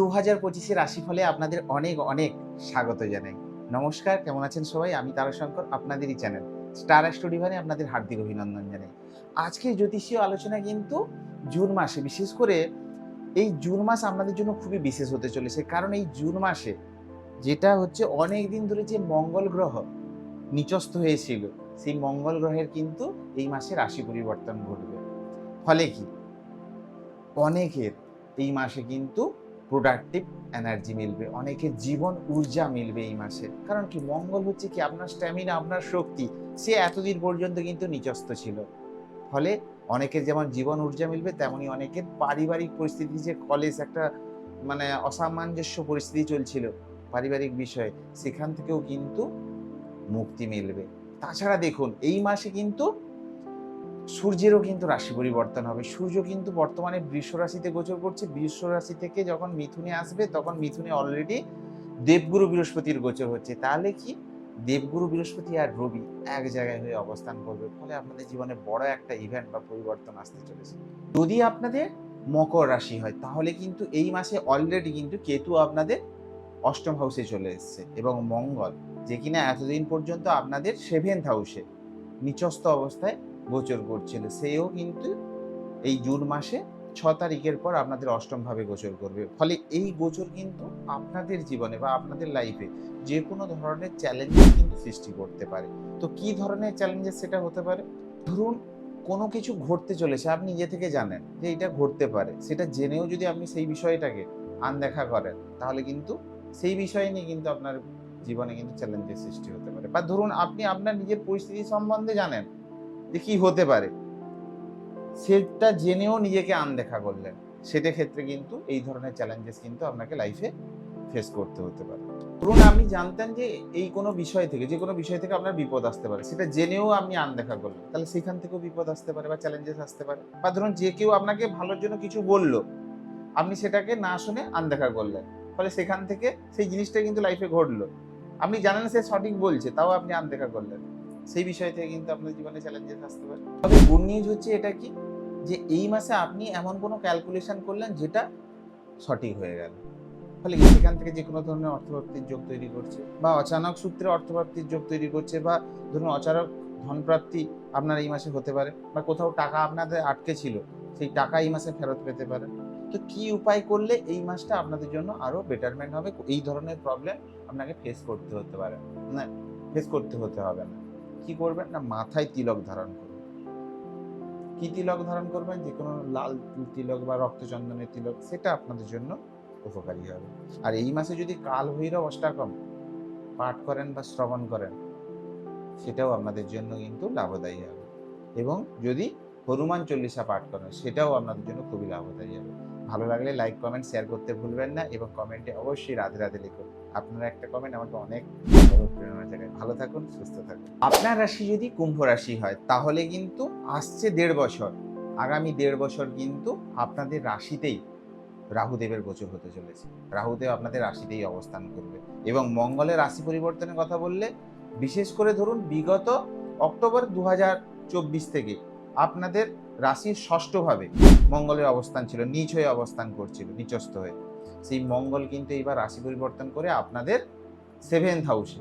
দু হাজার পঁচিশে রাশিফলে আপনাদের অনেক অনেক স্বাগত জানাই। নমস্কার, কেমন আছেন সবাই? আমি তারাশঙ্কর, আপনাদেরই চ্যানেল স্টার স্টুডিভানে আপনাদের হার্দিক অভিনন্দন জানাই। আজকে জ্যোতিষীয় আলোচনা কিন্তু জুন মাসে, বিশেষ করে এই জুন মাস আপনাদের জন্য খুবই বিশেষ হতে চলেছে। কারণ এই জুন মাসে যেটা হচ্ছে অনেক দিন ধরে যে মঙ্গল গ্রহ নিচস্থ হয়েছিল, সেই মঙ্গল গ্রহের কিন্তু এই মাসে রাশি পরিবর্তন ঘটবে। ফলে কি? অনেকের এই মাসে কিন্তু প্রোডাক্টিভ এনার্জি মিলবে অনেকের জীবন ঊর্জা মিলবে এই মাসে। কারণ কি? মঙ্গল হচ্ছে কি? আপনার স্ট্যামিনা আপনার শক্তি, সে এতদিন পর্যন্ত কিন্তু নিচস্ত ছিল। ফলে অনেকের যেমন জীবন ঊর্জা মিলবে, তেমনি অনেকের পারিবারিক পরিস্থিতি যে কলেজ একটা মানে অসামঞ্জস্য পরিস্থিতি চলছিল পারিবারিক বিষয়ে, সেখান থেকেও কিন্তু মুক্তি মিলবে। তাছাড়া দেখুন, এই মাসে কিন্তু সূর্যেরও কিন্তু রাশি পরিবর্তন হবে। সূর্য কিন্তু বর্তমানে বৃষ রাশিতে গোচর করছে। বৃষ রাশি থেকে যখন মিথুনে আসবে, তখন মিথুনে অলরেডি দেবগুরু বৃহস্পতির গোচর হচ্ছে। তাহলে কি? দেবগুরু বৃহস্পতি আর রবি এক জায়গায় হয়ে অবস্থান করবে ফলে আপনাদের জীবনে বড় একটা ইভেন্ট বা পরিবর্তন আসতে চলেছে। যদি আপনাদের মকর রাশি হয়, তাহলে কিন্তু এই মাসে অলরেডি কিন্তু কেতু আপনাদের অষ্টম হাউসে চলে এসছে এবং মঙ্গল, যে কিনা এতদিন পর্যন্ত আপনাদের সেভেন্থ হাউসে নিচস্থ অবস্থায় গোচর করছিল। সেও কিন্তু এই জুন মাসে ছ তারিখের পর আপনাদের অষ্টম ভাবে গোচর করবে। ফলে এই গোচর কিন্তু আপনাদের জীবনে বা আপনাদের লাইফে যে কোনো ধরনের চ্যালেঞ্জেস কিন্তু সৃষ্টি করতে পারে। তো কি ধরনের চ্যালেঞ্জেস সেটা হতে পারে? ধরুন কোনো কিছু ঘটতে চলেছে, আপনি নিজে থেকে জানেন যে এটা ঘটতে পারে। সেটা জেনেও যদি আপনি সেই বিষয়টাকে আনদেখা করেন, তাহলে কিন্তু সেই বিষয় নিয়ে কিন্তু আপনার জীবনে কিন্তু চ্যালেঞ্জের সৃষ্টি হতে পারে। বা ধরুন আপনি আপনার নিজের পরিস্থিতি সম্বন্ধে জানেন যে কি হতে পারে? সেটা জেনেও নিজেকে আনদেখা করলেন। সেটা ক্ষেত্রে কিন্তু এই ধরনের চ্যালেঞ্জেস কিন্তু আপনাকে লাইফে ফেস করতে হতে পারে। ধরুন আপনি জানতেন যে এই কোনো বিষয় থেকে, যে কোনো বিষয় থেকে আপনার বিপদ আসতে পারে, সেটা জেনেও আপনি আনদেখা করলেন। তাহলে সেখান থেকেও বিপদ আসতে পারে বা চ্যালেঞ্জেস আসতে পারে। বা ধরুন যে কেউ আপনাকে ভালোর জন্য কিছু বলল, আপনি সেটাকে না শুনে আনদেখা করলেন। ফলে সেখান থেকে সেই জিনিসটা কিন্তু লাইফে ঘটলো। আপনি জানেন সে সঠিক বলছে, তাও আপনি আনদেখা করলেন। সেই বিষয় থেকে কিন্তু আপনার জীবনে চ্যালেঞ্জেস আসতে পারে। তবে গুড নিউজ হচ্ছে এটা কি? যে এই মাসে আপনি এমন কোনো ক্যালকুলেশন করলেন যেটা সঠিক হয়ে গেল। ফলে সেখান থেকে যে কোনো ধরনের অর্থপ্রাপ্তির যোগ তৈরি করছে বা অচানক সূত্রে অর্থপ্রাপ্তির যোগ তৈরি করছে বা ধরুন অচানক ধনপ্রাপ্তি আপনার এই মাসে হতে পারে বা কোথাও টাকা আপনাদের আটকে ছিল, সেই টাকা এই মাসে ফেরত পেতে পারেন তো কি উপায় করলে এই মাসটা আপনাদের জন্য আরও বেটারমেন্ট হবে? এই ধরনের প্রবলেম আপনাকে ফেস করতে হতে পারে। না ফেস করতে হতে হবে না। কি করবেন? না, মাথায় তিলক ধারণ করবেন কি তিলক ধারণ করবেন? যে কোনো লাল তিলক বা রক্তচন্দনের তিলক, সেটা আপনাদের জন্য উপকারী হবে। আর এই মাসে যদি কাল ভৈরব অষ্টাকম পাঠ করেন বা শ্রবণ করেন, সেটাও আপনাদের জন্য কিন্তু লাভদায়ী হবে। এবং যদি হনুমান চল্লিশা পাঠ করেন, সেটাও আপনাদের জন্য খুবই লাভদায়ী হবে। ভালো লাগলে লাইক কমেন্ট শেয়ার করতে ভুলবেন না এবং কমেন্টে অবশ্যই রাধে রাধে লিখুন। আপনার একটা কমেন্ট আমাকে অনেক অনুপ্রেরণা জায়গায় ভালো থাকুন, সুস্থ থাকুন। আপনার রাশি যদি কুম্ভ রাশি হয়, তাহলে কিন্তু আসছে দেড় বছর। আগামী দেড় বছর কিন্তু আপনাদের রাশিতেই রাহুদেবের গোচর হতে চলেছে। রাহুদেব আপনাদের রাশিতেই অবস্থান করবে। এবং মঙ্গলের রাশি পরিবর্তনের কথা বললে, বিশেষ করে ধরুন বিগত অক্টোবর দু হাজার চব্বিশ থেকে আপনাদের রাশির ষষ্ঠভাবে মঙ্গলের অবস্থান ছিল নিচ হয়ে অবস্থান করছিল, নিচস্থ হয়ে। সেই মঙ্গল কিন্তু এইবার রাশি পরিবর্তন করে আপনাদের সেভেন্থ হাউসে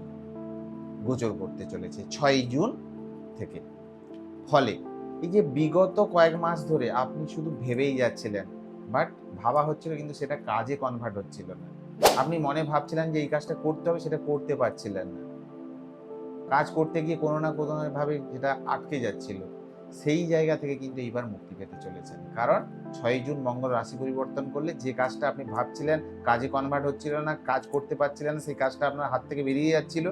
গোচর করতে চলেছে ছয় জুন থেকে। ফলে এই যে বিগত কয়েক মাস ধরে আপনি শুধু ভেবেই যাচ্ছিলেন বাট ভাবা হচ্ছিল কিন্তু সেটা কাজে কনভার্ট হচ্ছিল না। আপনি মনে ভাবছিলেন যে এই কাজটা করতে হবে, সেটা করতে পারছিলেন না। কাজ করতে গিয়ে কোনো না কোনো ভাবে যেটা আটকে যাচ্ছিল। সেই জায়গা থেকে কিন্তু এইবার মুক্তি পেতে চলেছেন। কারণ ছয় জুন মঙ্গল রাশি পরিবর্তন করলে যে কাজটা আপনি ভাবছিলেন, কাজে কনভার্ট হচ্ছিল না, কাজ করতে পারছিলেন সেই কাজটা আপনার হাত থেকে বেরিয়ে যাচ্ছিল।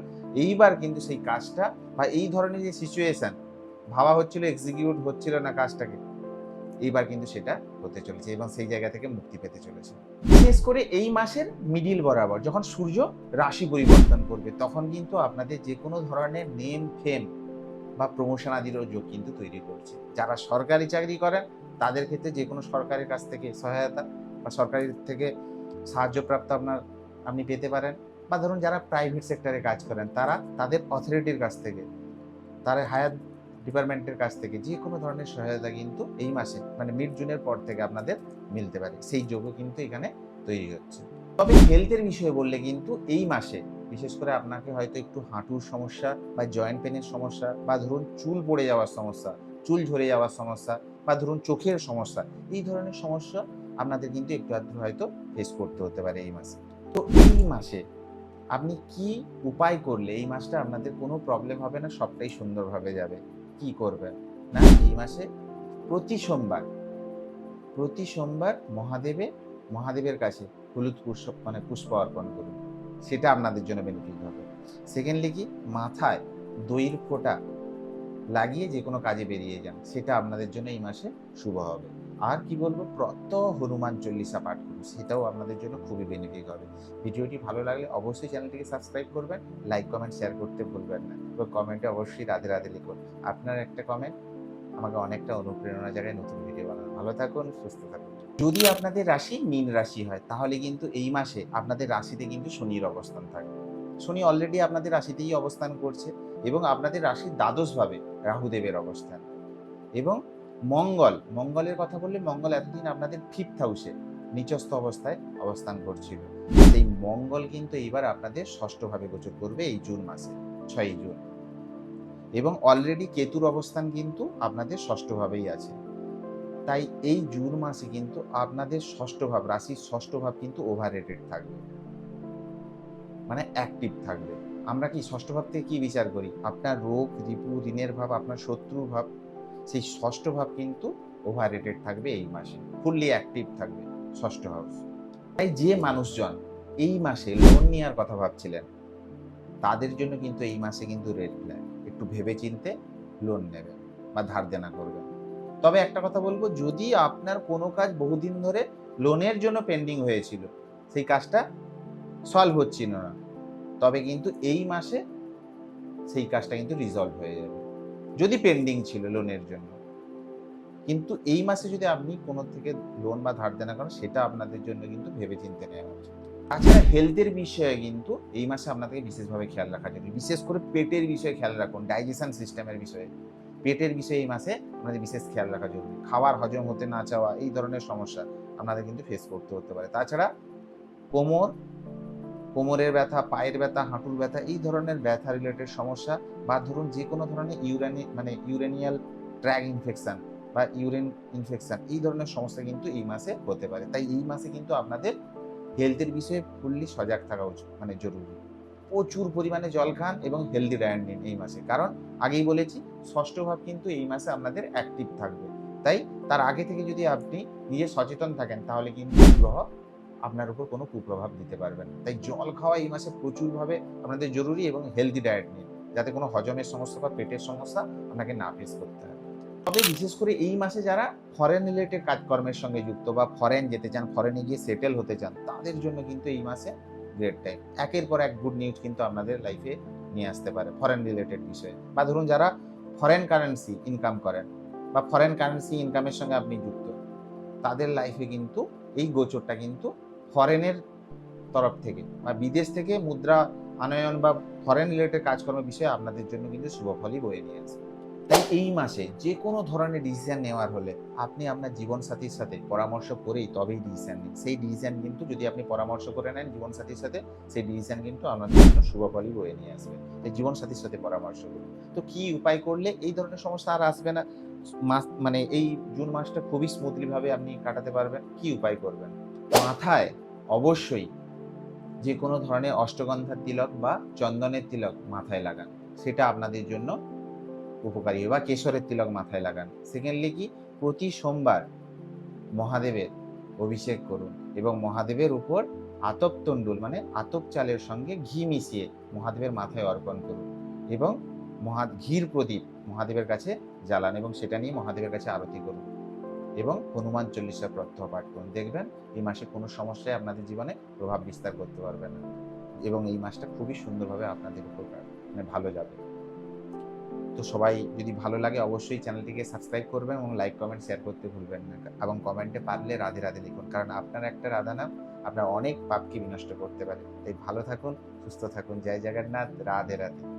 এইবার কিন্তু সেই কাজটা বা এই ধরনের যে সিচুয়েশান ভাবা হচ্ছিল এক্সিকিউট হচ্ছিল না কাজটাকে, এইবার কিন্তু সেটা হতে চলেছে এবং সেই জায়গা থেকে মুক্তি পেতে চলেছে। বিশেষ করে এই মাসের মিডিল বরাবর, যখন সূর্য রাশি পরিবর্তন করবে, তখন কিন্তু আপনাদের যে কোনো ধরনের নেম ফেম বা প্রমোশন আদিরও যোগ কিন্তু তৈরি করছে। যারা সরকারি চাকরি করেন, তাদের ক্ষেত্রে যে কোনো সরকারের কাছ থেকে সহায়তা বা সরকারি থেকে সাহায্যপ্রাপ্ত আপনার আপনি পেতে পারেন। বা ধরুন যারা প্রাইভেট সেক্টরে কাজ করেন, তারা তাদের অথরিটির কাছ থেকে তারা হায়ার ডিপার্টমেন্টের কাছ থেকে যে কোনো ধরনের সহায়তা কিন্তু এই মাসে মানে মিড জুনের পর থেকে আপনাদের মিলতে পারে। সেই যোগও কিন্তু এখানে তৈরি হচ্ছে। তবে হেলথের বিষয়ে বললে কিন্তু এই মাসে বিশেষ করে আপনাকে হয়তো একটু হাঁটুর সমস্যা বা জয়েন্ট পেনের সমস্যা বা ধরুন চুল পড়ে যাওয়ার সমস্যা, চুল ঝরে যাওয়ার সমস্যা বা ধরুন চোখের সমস্যা, এই ধরনের সমস্যা আপনাদের কিন্তু একটু আধটু হয়তো ফেস করতে হতে পারে এই মাসে। তো এই মাসে আপনি কি উপায় করলে এই মাসটা আপনাদের কোনো প্রবলেম হবে না, সবটাই সুন্দরভাবে যাবে? কি করবেন? না, এই মাসে প্রতি সোমবার প্রতি সোমবার মহাদেবে, মহাদেবের কাছে হলুদ পুষ্প মানে পুষ্প অর্পণ করুন। সেটা আপনাদের জন্য বেনিফিট হবে। সেকেন্ডলি কি? মাথায় দইয়ের ফোঁটা লাগিয়ে যে কোনো কাজে বেরিয়ে যান, সেটা আপনাদের জন্য এই মাসে শুভ হবে। আর কি বলব? প্রত্যহ হনুমান চল্লিশা পাঠ করুন, সেটাও আপনাদের জন্য খুবই বেনিফিট হবে। ভিডিওটি ভালো লাগলে অবশ্যই চ্যানেলটিকে সাবস্ক্রাইব করবেন লাইক কমেন্ট শেয়ার করতে ভুলবেন না এবং কমেন্টে অবশ্যই রাধে রাধে লিখুন। আপনার একটা কমেন্ট আমাকে অনেকটা অনুপ্রেরণা জায়গায় নতুন ভিডিও বানানো ভালো থাকুন, সুস্থ থাকুন। যদি আপনাদের রাশি মীন রাশি হয়, তাহলে কিন্তু এই মাসে আপনাদের রাশিতে কিন্তু শনির অবস্থান থাকবে শনি অলরেডি আপনাদের রাশিতেই অবস্থান করছে এবং আপনাদের রাশির দ্বাদশভাবে রাহুদেবের অবস্থান। এবং মঙ্গল, মঙ্গলের কথা বললে মঙ্গল এতদিন আপনাদের ফিফথ হাউসে নিচস্থ অবস্থায় অবস্থান করছিল। সেই মঙ্গল কিন্তু এইবার আপনাদের ষষ্ঠভাবে গোচর করবে এই জুন মাসে, ছয়ই জুন। এবং অলরেডি কেতুর অবস্থান কিন্তু আপনাদের ষষ্ঠভাবেই আছে। তাই এই জুন মাসে কিন্তু আপনাদের ষষ্ঠ ভাব, রাশির ষষ্ঠ ভাব কিন্তু ওভার রেটেড থাকবে। মানে অ্যাক্টিভ থাকবে। আমরা কি ষষ্ঠ ভাব থেকে কি বিচার করি? আপনার রোগ, রিপু, ঋণের ভাব, আপনার শত্রু ভাব, সেই ষষ্ঠ ভাব কিন্তু ওভার রেটেড থাকবে এই মাসে। ফুললি অ্যাক্টিভ থাকবে ষষ্ঠ হাউস তাই যে মানুষজন এই মাসে লোন নেওয়ার কথা ভাবছিলেন, তাদের জন্য কিন্তু এই মাসে কিন্তু রেড ফ্ল্যাগ একটু ভেবে চিনতে লোন নেবেন বা ধার দেনা করবেন। তবে একটা কথা বলব, যদি আপনার কোনো কাজ বহুদিন ধরে লোনের জন্য পেন্ডিং হয়েছিল, সেই কাজটা সলভ হচ্ছিল না। তবে কিন্তু এই মাসে সেই কাজটা কিন্তু রিজলভ হয়ে যাবে, যদি পেন্ডিং ছিল লোনের জন্য। কিন্তু এই মাসে যদি আপনি কোনো থেকে লোন বা ধার দেনা করেন সেটা আপনাদের জন্য কিন্তু ভেবে চিন্তে নেওয়া উচিত। তাছাড়া হেলথের বিষয়ে কিন্তু এই মাসে আপনাদেরকে বিশেষভাবে খেয়াল রাখা জরুরি। বিশেষ করে পেটের বিষয়ে খেয়াল রাখুন ডাইজেশন সিস্টেমের বিষয়ে। পেটের বিষয়ে এই মাসে আপনাদের বিশেষ খেয়াল রাখা জরুরি। খাবার হজম হতে না চাওয়া, এই ধরনের সমস্যা আপনাদের কিন্তু ফেস করতে হতে পারে। তাছাড়া কোমর, কোমরের ব্যথা, পায়ের ব্যথা, হাঁটুর ব্যথা, এই ধরনের ব্যথা রিলেটেড সমস্যা বা ধরুন যে কোনো ধরনের ইউরানি মানে ইউরেনিয়াল ট্র্যাক ইনফেকশান বা ইউরিন ইনফেকশান এই ধরনের সমস্যা কিন্তু এই মাসে হতে পারে। তাই এই মাসে কিন্তু আপনাদের হেলথের বিষয়ে ফুললি সজাগ থাকা উচিত মানে জরুরি। প্রচুর পরিমাণে জল খান এবং হেলদি ডায়েট নিন এই মাসে। কারণ আগেই বলেছি, ষষ্ঠ ভাব কিন্তু এই মাসে আপনাদের অ্যাক্টিভ থাকবে। তাই তার আগে থেকে যদি আপনি নিজে সচেতন থাকেন, তাহলে কিন্তু গ্রহ আপনার উপর কোনো কুপ্রভাব দিতে পারবে না। তাই জল খাওয়া এই মাসে প্রচুরভাবে আপনাদের জরুরি এবং হেলদি ডায়েট নিন। যাতে কোনো হজমের সমস্যা বা পেটের সমস্যা আপনাকে না ফেস করতে হয়। তবে বিশেষ করে এই মাসে যারা ফরেন রিলেটেড কাজকর্মের সঙ্গে যুক্ত বা ফরেন যেতে চান ফরেনে গিয়ে সেটেল হতে চান, তাদের জন্য কিন্তু এই মাসে গ্রেট টাইম একের পর এক গুড নিউজ কিন্তু আপনাদের লাইফে নিয়ে আসতে পারে ফরেন রিলেটেড বিষয়ে। বা ধরুন যারা ফরেন কারেন্সি ইনকাম করেন বা ফরেন কারেন্সি ইনকামের সঙ্গে আপনি যুক্ত, তাদের লাইফে কিন্তু এই গোচরটা কিন্তু ফরেনের তরফ থেকে বা বিদেশ থেকে মুদ্রা, আনয়ন বা ফরেন রিলেটেড কাজকর্ম বিষয়ে আপনাদের জন্য কিন্তু শুভফলই বয়ে নিয়ে আসবে তাই এই মাসে যে কোনো ধরনের ডিসিশন নেওয়ার হলে আপনি আপনার জীবনসাথীর সাথে পরামর্শ করেই তবেই ডিসিশন নিন। সেই ডিসিশন কিন্তু যদি আপনি পরামর্শ করে নেন জীবনসাথীর সাথে, সেই ডিসিশন কিন্তু আপনাদের জন্য শুভফলই বয়ে নিয়ে আসবে। তাই জীবনসাথীর সাথে পরামর্শ করুন। তো কি উপায় করলে এই ধরনের সমস্যা আর আসবে না? মাস মানে এই জুন মাসটা খুবই স্মুথলিভাবে আপনি কাটাতে পারবেন। কি উপায় করবেন? মাথায় অবশ্যই যে কোনো ধরনের অষ্টগন্ধার তিলক বা চন্দনের তিলক মাথায় লাগান। সেটা আপনাদের জন্য উপকারী বা কেশরের তিলক মাথায় লাগান। সেকেন্ডলি কি? প্রতি সোমবার মহাদেবের অভিষেক করুন এবং মহাদেবের উপর আতপ তন্ডুল মানে আতপ চালের সঙ্গে ঘি মিশিয়ে মহাদেবের মাথায় অর্পণ করুন এবং মহা, ঘির প্রদীপ মহাদেবের কাছে জ্বালান এবং সেটা নিয়ে মহাদেবের কাছে আরতি করুন এবং হনুমান চল্লিশা প্রত্যহ পাঠ করুন। দেখবেন এই মাসে কোনো সমস্যায় আপনাদের জীবনে প্রভাব বিস্তার করতে পারবে না এবং এই মাসটা খুবই সুন্দরভাবে আপনাদের উপকার মানে ভালো যাবে। তো সবাই যদি ভালো লাগে অবশ্যই চ্যানেলটিকে সাবস্ক্রাইব করবেন এবং লাইক, কমেন্ট শেয়ার করতে ভুলবেন না। এবং কমেন্টে পারলে রাধে রাধে লিখুন। কারণ আপনার একটা রাধা নাম আপনার অনেক পাপকে বিনষ্ট করতে পারে। তাই ভালো থাকুন, সুস্থ থাকুন। জয় জগন্নাথ। রাধে রাধে।